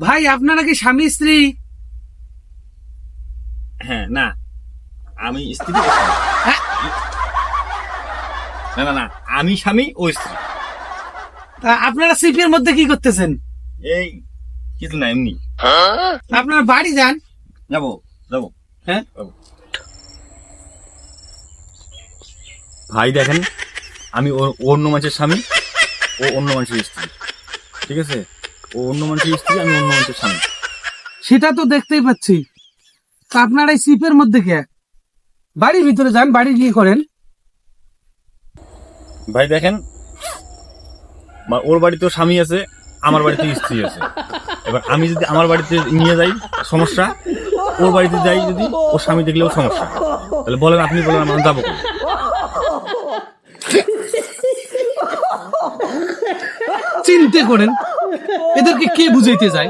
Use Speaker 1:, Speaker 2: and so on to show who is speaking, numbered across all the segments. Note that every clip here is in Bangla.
Speaker 1: ভাই আপনারা কি স্বামী স্ত্রী?
Speaker 2: হ্যাঁ না। আমি স্ত্রী।
Speaker 1: হ্যাঁ?
Speaker 2: না না না। আমি স্বামী ও স্ত্রী।
Speaker 1: তা আপনারা সিপের মধ্যে কি করতেছেন?
Speaker 2: এই কিছু না এমনি।
Speaker 1: আপনারা বাড়ি যান।
Speaker 2: যাব যাব।
Speaker 1: হ্যাঁ?
Speaker 2: ভাই দেখেন আমি ও- অন্য মানুষের স্বামী ও অন্য মানুষের স্ত্রী। ঠিক আছে? ও অন্য মানুষের স্ত্রী আমি অন্য মানুষের স্বামী।
Speaker 1: সেটা তো দেখতেই পাচ্ছি। তা আপনারা এই সিপের মধ্যে কে? বাড়ির ভিতরে যান বাড়ি গিয়ে করেন।
Speaker 2: ভাই দেখেন ওর বাড়িতেও স্বামী আছে আমার বাড়িতে স্ত্রী আছে। এবার আমি যদি আমার বাড়িতে নিয়ে যাই সমস্যা ওর বাড়িতে যাই যদি ওর স্বামী দেখলেও সমস্যা। তাহলে বলেন আপনি বলেন আমরা যাব?
Speaker 1: চিন্তে করেন। এদেরকে কে বুঝাইতে যায়?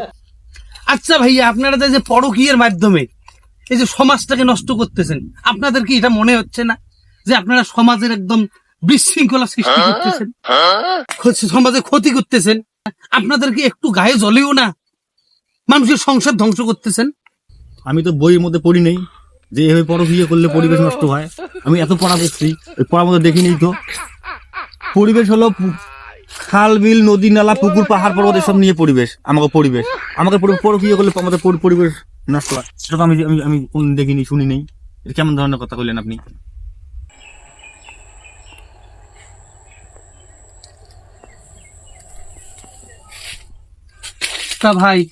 Speaker 1: আচ্ছা ভাইয়া আপনারা যে- পরকীয়ের মাধ্যমে এই যে সমাজটাকে নষ্ট করতেছেন আপনাদের কি এটা মনে হচ্ছে না যে আপনারা সমাজের একদম বিশৃঙ্খলা সৃষ্টি করতেছেন? খ- সমাজে ক্ষতি করতেছেন? আপনাদের কি একটু গায়ে জ্বলেও না মানুষের সংসার ধ্বংস করতেছেন?
Speaker 2: আমি তো বইয়ের মধ্যে পড়ি নেই যে এভাবে পড়ো বিয়ে করলে পরিবেশ নষ্ট হয়। আমি এত পড়া ওই পড়ার মধ্যে দেখিনি তো। পরিবেশ হলো খাল বিল নদী নালা পুকুর পাহাড় পর্বত এসব নিয়ে পরিবেশ আমাকে পরিবেশ। আমাকে পড়ো বিয়ে করলে আমাদের পরিবেশ নষ্ট হয়। সেটা তো আমি আমি আমি দেখিনি শুনি নেই। কেমন ধরনের কথা বললেন আপনি?
Speaker 1: তা ভাই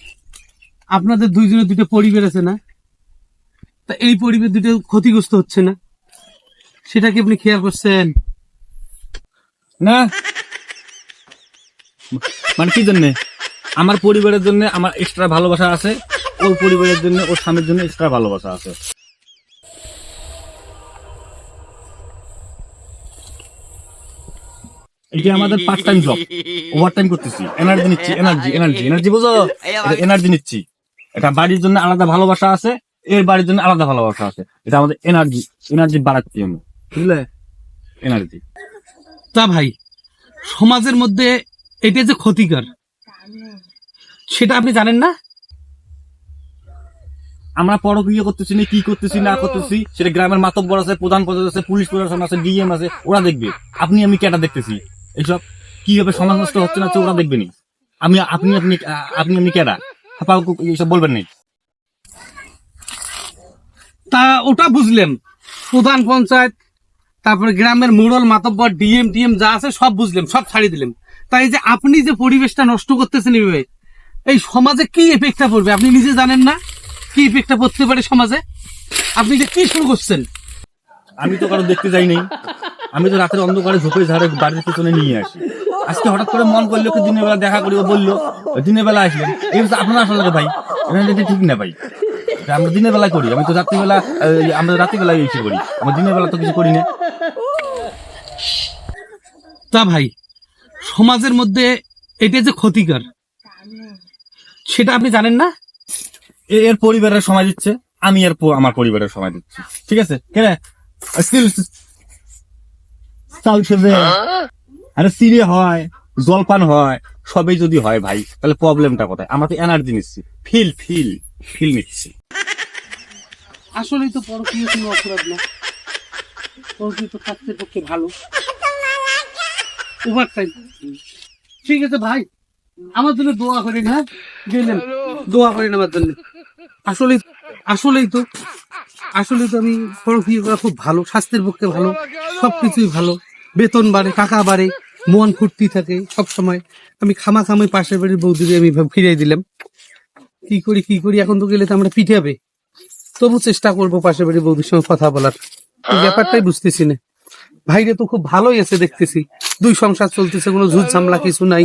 Speaker 1: আপনাদের দুইজনের দুটো পরিবার আছে না? তা এই পরিবার দুটো ক্ষতিগ্রস্ত হচ্ছে না? সেটা কি আপনি খেয়াল করছেন?
Speaker 2: না। মানে কি জন্য? আমার পরিবারের জন্য আমার এক্সট্রা ভালোবাসা আছে, ওর পরিবারের জন্য ওর স্বামীর জন্য এক্সট্রা ভালোবাসা আছে। এটা আমাদের part time job over time করতেছি। এনার্জি নিচ্ছি এনার্জি এনার্জি এনার্জি বুঝো? এনার্জি নিচ্ছি। এটা বাড়ির জন্য আলাদা ভালোবাসা আছে, এর বাড়ির জন্য আলাদা ভালোবাসা আছে। এটা আমাদের এনার্জি এনার্জি বাড়াচ্ছি আমি বুঝলে? এনার্জি
Speaker 1: তা ভাই, সমাজের মধ্যে এটা যে ক্ষতিকর। সেটা আপনি জানেন না?
Speaker 2: আমরা পরক্রিয়া করতেছি না কি করতেছি না করতেছি সেটা গ্রামের মাতব্বর আছে প্রধান প্রধান আছে পুলিশ প্রশাসন আছে ডিএম আছে ওরা দেখবে। আপনি আমি কেটা দেখতেছি? এইসব কীভাবে সমাজ নষ্ট হচ্ছে না ওরা দেখবেনি আমি আপনি আপনি আপনি আপনি কেটা? হাপা এইসব বলবেন না।
Speaker 1: তা ওটা বুঝলেন। প্রধান পঞ্চায়েত তারপরে গ্রামের মোড়ল মাতব্বর ডিএম টিএম যা আছে সব বুঝলাম সব ছাড়িয়ে দিলাম তাই যে আপনি যে পরিবেশটা নষ্ট করতেছেন এইভাবে এই সমাজে কি এফেক্টটা পড়বে? আপনি নিজে জানেন না কি এফেক্টটা পড়তে পারে সমাজে? আপনি যে কি শুরু করছেন?
Speaker 2: আমি তো কারও দেখতে যাই নাই। আমি তো রাতের অন্ধকারে ঝোপে ঝাড়ে বাড়ির পিছনে নিয়ে আসি। আজকে হঠাৎ করে মন করল কি দিনের বেলা দেখা করি বলল দিনের বেলা আসলেন এই হচ্ছে আপনার আসলে ভাই। এটা ঠিক না ভাই। আমরা দিনের বেলা করি। আমি তো রাত্রিবেলা আমরা রাত্রিবেলা এসে করি। আমরা দিনের বেলা তো কিছু করি না।
Speaker 1: তা ভাই সমাজের মধ্যে এটা যে ক্ষতিকর সেটা আপনি জানেন না?
Speaker 2: এর পরিবারের সময় দিচ্ছে আমি এর আমার পরিবারের সময় দিচ্ছি। ঠিক আছে? কেন? চাল আরে সিরে হয় জলপান হয় সবই যদি হয় ভাই তাহলে প্রবলেমটা কোথায়? আমরা তো এনার্জি নিচ্ছি। ফিল ফিল ফিল নিচ্ছি।
Speaker 1: আসলেই তো পরকীয় কোনো অপরাধ না। পরকীয় তো স্বাস্থ্যের পক্ষে ভালো। ঠিক আছে ভাই আমার জন্য দোয়া করেন হ্যাঁ? গেলেন। দোয়া করেন আমার জন্য। আসলে আসলেই তো আসলে তো আমি পরকীয় করা খুব ভালো স্বাস্থ্যের পক্ষে ভালো সবকিছুই ভালো। বেতন বাড়ে টাকা বাড়ে মন ফুর্তি থাকে সব সময় আমি খামা খামাই পাশের বাড়ির বৌদিকে আমি ফিরিয়ে দিলাম। কি করি কি করি? এখন তো গেলে তো আমরা পিঠাবে তবু চেষ্টা করব পাশের বাড়ির বৌদির সঙ্গে কথা বলার। ব্যাপারটাই বুঝতেছি না। ভাইরে তো খুব ভালোই আছে দেখতেছি। দুই সংসার চলতেছে কোনো ঝুট ঝামলা কিছু নাই।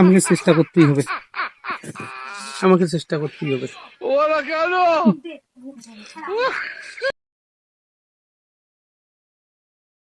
Speaker 1: আমাকে চেষ্টা করতেই হবে। আমাকে চেষ্টা করতেই হবে।